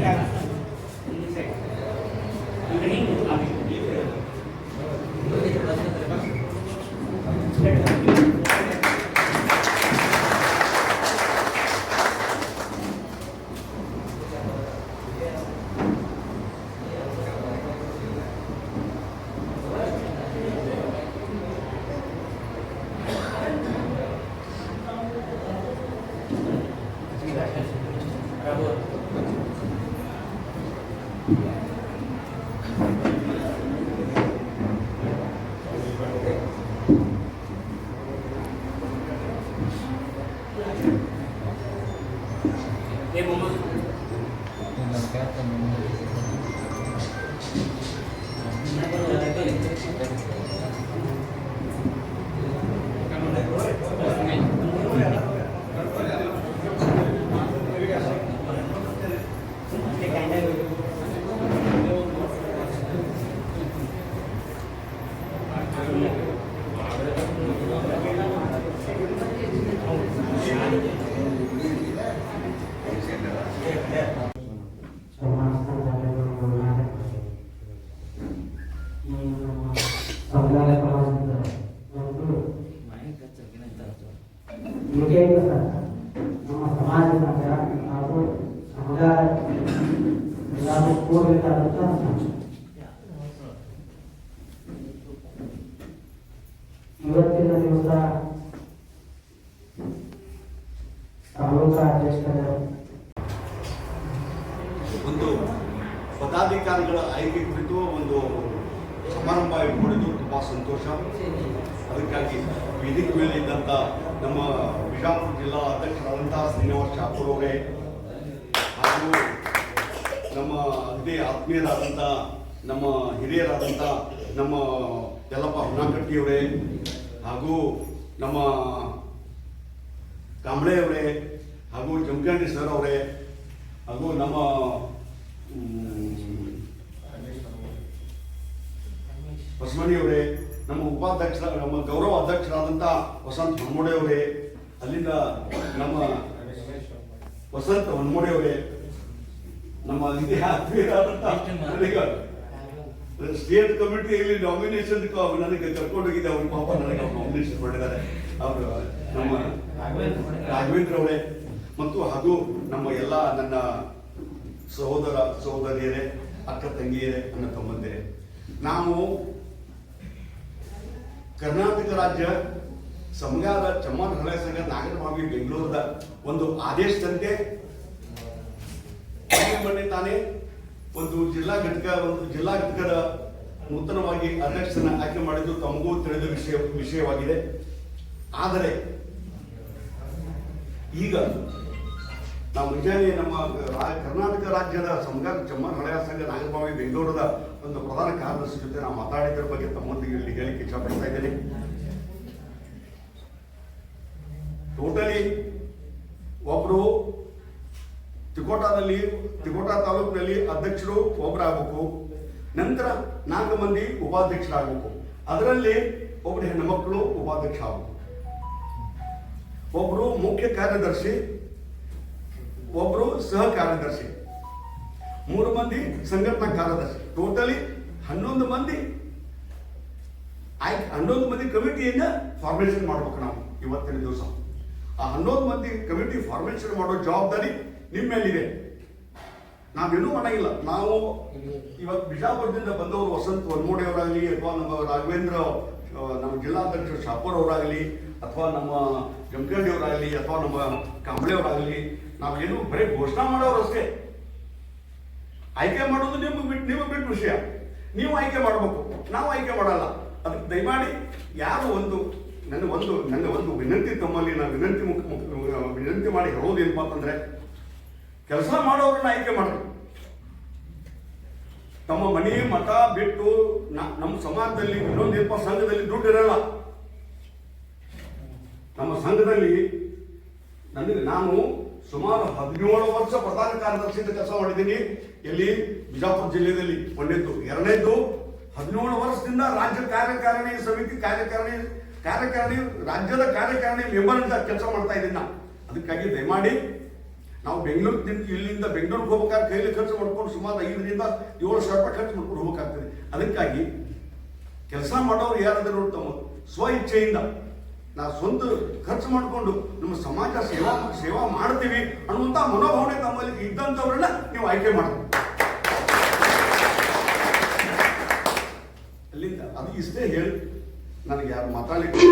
やだ。ಸಮಾಜದ ಹಾಗೂ ಸಮುದಾಯ ಎಲ್ಲರೂ ಕೂಡಬೇಕಾದಂಥ ಒಂದು ಪದಾಧಿಕಾರಿಗಳ ಆಯ್ಕೆ ಕುರಿತು ಒಂದು ಸಮಾರಂಭ ಮಾಡಿದ್ದು ತುಂಬ ಸಂತೋಷ. ಅದಕ್ಕಾಗಿ ವೇದಿಕೆ ಮೇಲೆ ಇದ್ದಂಥ ನಮ್ಮ ಬಿಜಾಪುರ ಜಿಲ್ಲಾ ಅಧ್ಯಕ್ಷರಾದಂಥ ಶ್ರೀನಿವಾಸ್ ಠಾಕೂರ್ ಅವರೇ ಹಾಗೂ ನಮ್ಮ ಅದೇ ಆತ್ಮೀಯರಾದಂಥ ನಮ್ಮ ಹಿರಿಯರಾದಂಥ ನಮ್ಮ ಯಲ್ಲಪ್ಪ ಹೊನ್ನಾಕಟ್ಟಿಯವರೇ ಹಾಗೂ ನಮ್ಮ ಕಾಂಬಳೆ ಅವರೇ ಹಾಗೂ ಜಮಖಂಡಿ ಸರ್ ಅವರೇ ಹಾಗೂ ನಮ್ಮ ಹೊಸಮನಿ ಅವರೇ ನಮ್ಮ ಉಪಾಧ್ಯಕ್ಷ ನಮ್ಮ ಗೌರವ ಅಧ್ಯಕ್ಷರಾದಂಥ ವಸಂತ್ ಹೊನ್ಮೋಡೆ ಅವರೇ ಅಲ್ಲಿಂದ ನಮ್ಮ ವಸಂತ್ ಹೊನ್ಮೋಡೆ ಅವರೇ ನಮ್ಮ ಸ್ಟೇಟ್ ಕಮಿಟಿಯಲ್ಲಿ ನಾಮಿನೇಷನ್ ನನಗೆ ಕರ್ಕೊಂಡೋಗಿದ್ದೆ ಅವ್ರ ಪಾಪ ನನಗೆ ನಾಮಿನೇಷನ್ ಮಾಡಿದ್ದಾರೆ. ಅವರು ನಮ್ಮ ರಾಘವೇಂದ್ರ ಅವರೇ ಮತ್ತು ಹಾಗೂ ನಮ್ಮ ಎಲ್ಲ ನನ್ನ ಸಹೋದರ ಸಹೋದರಿಯರೇ, ಅಕ್ಕ ತಂಗಿಯರೇ, ಅಣ್ಣ ತಮ್ಮಂದಿರೇ. ನಾವು ಕರ್ನಾಟಕ ರಾಜ್ಯ ಸಮಗಾರ ಚಮ್ಮನ್ ಹಳೆ ಸಂಘ ನಾಗರಭಾವಿ ಬೆಂಗಳೂರದ ಒಂದು ಆದೇಶದಂತೆ ಮೊನ್ನೆ ತಾನೇ. ಒಂದು ಜಿಲ್ಲಾ ಘಟಕ, ಒಂದು ಜಿಲ್ಲಾ ಘಟಕದ ನೂತನವಾಗಿ ಅಧ್ಯಕ್ಷನ ಆಯ್ಕೆ ಮಾಡಿದ್ದು ತಮಗೂ ತಿಳಿದ ವಿಷಯ ವಿಷಯವಾಗಿದೆ. ಆದರೆ ಈಗ ನಾವು ಮುಂಜಾನೆ ನಮ್ಮ ಕರ್ನಾಟಕ ರಾಜ್ಯದ ಸಂಘ ಚಮ್ಮನ ಹಳೆಯ ಸಂಘ ನಾಗರಭಾವಿ ಬೆಂಗಳೂರದ ಒಂದು ಪ್ರಧಾನ ಕಾರ್ಯದರ್ಶಿ ಜೊತೆ ನಾವು ಮಾತಾಡಿದ್ರ ಬಗ್ಗೆ ತಮ್ಮೊಂದಿಗೆ ಇಲ್ಲಿ ಹೇಳಿಕೆ ಇಷ್ಟಪಡ್ತಾ ಇದ್ದೇನೆ. ಟೋಟಲಿ ಒಬ್ರು ತಿಕೋಟಾದಲ್ಲಿ, ತಿಕೋಟಾ ತಾಲೂಕಿನಲ್ಲಿ ಅಧ್ಯಕ್ಷರು ಒಬ್ಬರಾಗಬೇಕು ನಂತರ ನಾಲ್ಕು ಮಂದಿ ಉಪಾಧ್ಯಕ್ಷರಾಗಬೇಕು. ಅದರಲ್ಲಿ ಒಬ್ಬರು ಹೆಣ್ಣುಮಕ್ಕಳು ಉಪಾಧ್ಯಕ್ಷ ಆಗಬೇಕು ಒಬ್ರು ಮುಖ್ಯ ಕಾರ್ಯದರ್ಶಿ, ಒಬ್ರು ಸಹ ಕಾರ್ಯದರ್ಶಿ. ಮೂರು ಮಂದಿ ಸಂಘಟನಾ ಕಾರ್ಯದರ್ಶಿ. ಟೋಟಲಿ ಹನ್ನೊಂದು ಮಂದಿ ಆಯ್ಕೆ, ಹನ್ನೊಂದು ಮಂದಿ ಕಮಿಟಿಯನ್ನ ಫಾರ್ಮೇಷನ್ ಮಾಡ್ಬೇಕು ನಾವು ಇವತ್ತಿನ ದಿವಸ. ಆ ಹನ್ನೊಂದು ಮಂದಿ ಕಮಿಟಿ ಫಾರ್ಮೇಷನ್ ಮಾಡೋ ಜವಾಬ್ದಾರಿ ನಿಮ್ಮ ಮೇಲಿದೆ. ನಾವೇನೂ ಮಾಡಂಗಿಲ್ಲ. ನಾವು ಇವತ್ತು ಬಿಜಾಪುರದಿಂದ ಬಂದವರು ವಸಂತ್ ವನ್ಮೋಡೆ ಅವರಾಗಲಿ, ಅಥವಾ ನಮ್ಮ ರಾಘವೇಂದ್ರ ನಮ್ಮ ಜಿಲ್ಲಾಧ್ಯಕ್ಷ ಶಾಪೂರ್ ಅವರಾಗಲಿ ಅಥವಾ ನಮ್ಮ ಜಮಖಂಡಿಯವರಾಗಲಿ ಅಥವಾ ನಮ್ಮ ಕಂಬಳಿಯವರಾಗಲಿ ನಾವು ಏನು ಬರೀ ಘೋಷಣೆ ಮಾಡೋರು ಅಷ್ಟೇ. ಆಯ್ಕೆ ಮಾಡೋದು ನಿಮ್ಗೆ ಬಿಟ್ಟು ನಿಮಗೆ ಬಿಟ್ಟು ವಿಷಯ. ನೀವು ಆಯ್ಕೆ ಮಾಡಬೇಕು. ನಾವು ಆಯ್ಕೆ ಮಾಡಲ್ಲ. ಅದಕ್ಕೆ ದಯಮಾಡಿ ಯಾರು ಒಂದು, ನನ್ನ ಒಂದು ನನ್ನ ಒಂದು ವಿನಂತಿ ತಮ್ಮಲ್ಲಿ, ನಾನು ವಿನಂತಿ ಮುಖ ವಿನಂತಿ ಮಾಡಿ ಹೇಳೋದೇನಪ್ಪ ಅಂತಂದ್ರೆ ಕೆಲಸ ಮಾಡೋರನ್ನ ಆಯ್ಕೆ ಮಾಡ್ರಿ. ತಮ್ಮ ಮನೆ ಮತ ಬಿಟ್ಟು ನಮ್ಮ ಸಮಾಜದಲ್ಲಿ ಇನ್ನೊಂದೇನಪ್ಪ ಸಂಘದಲ್ಲಿ ದುಡ್ಡು ಇರಲ್ಲ. ನಮ್ಮ ಸಂಘದಲ್ಲಿ ನನಗೆ ನಾನು ಸುಮಾರು ಹದಿನೇಳು ವರ್ಷ ಪ್ರಧಾನ ಕಾರ್ಯದರ್ಶಿಯಿಂದ ಕೆಲಸ ಮಾಡಿದ್ದೀನಿ. ಎಲ್ಲಿ ಬಿಜಾಪುರ ಜಿಲ್ಲೆಯಲ್ಲಿ ಒಂದೇದ್ದು. ಎರಡನೇದ್ದು, ಹದಿನೇಳು ವರ್ಷದಿಂದ ರಾಜ್ಯ ಕಾರ್ಯಕಾರಿಣಿ ಸಮಿತಿ ಕಾರ್ಯಕಾರಿಣಿ ಕಾರ್ಯಕಾರಿಣಿ, ರಾಜ್ಯದ ಕಾರ್ಯಕಾರಿಣಿ ಮೆಂಬರ್ ಅಂತ ಕೆಲಸ ಮಾಡ್ತಾ ಇದ್ದೀನಿ ನಾನು. ಅದಕ್ಕಾಗಿ ದಯಮಾಡಿ ನಾವು ಬೆಂಗಳೂರಿನಿಂದ ಇಲ್ಲಿಂದ ಬೆಂಗಳೂರಿಗೆ ಹೋಗ್ಬೇಕಾದ್ರೆ ಕೈಲಿ ಖರ್ಚು ಮಾಡ್ಕೊಂಡು ಸುಮಾರು ಐದರಿಂದ ಏಳು ಸಾವಿರ ರೂಪಾಯಿ ಖರ್ಚು ಮಾಡ್ಕೊಂಡು ಹೋಗ್ಬೇಕಾಗ್ತದೆ. ಅದಕ್ಕಾಗಿ ಕೆಲಸ ಮಾಡೋರು ಯಾರಾದರೂ ತಮ್ಮ ಸ್ವ ಇಚ್ಛೆಯಿಂದ ನಾವು ಸ್ವಂತ ಖರ್ಚು ಮಾಡಿಕೊಂಡು ನಮ್ಮ ಸಮಾಜ ಸೇವಾ ಸೇವಾ ಮಾಡ್ತೀವಿ ಅನ್ನುವಂಥ ಮನೋಭಾವನೆ ತಮ್ಮಲ್ಲಿ ಇದ್ದಂಥವ್ರನ್ನ ನೀವು ಆಯ್ಕೆ ಮಾಡಬೇಕು ಅಲ್ಲಿಂದ ಅದು ಇಷ್ಟೇ ಹೇಳಿ. ನನಗೆ ಯಾರು ಮಾತಾಡಲಿಕ್ಕೆ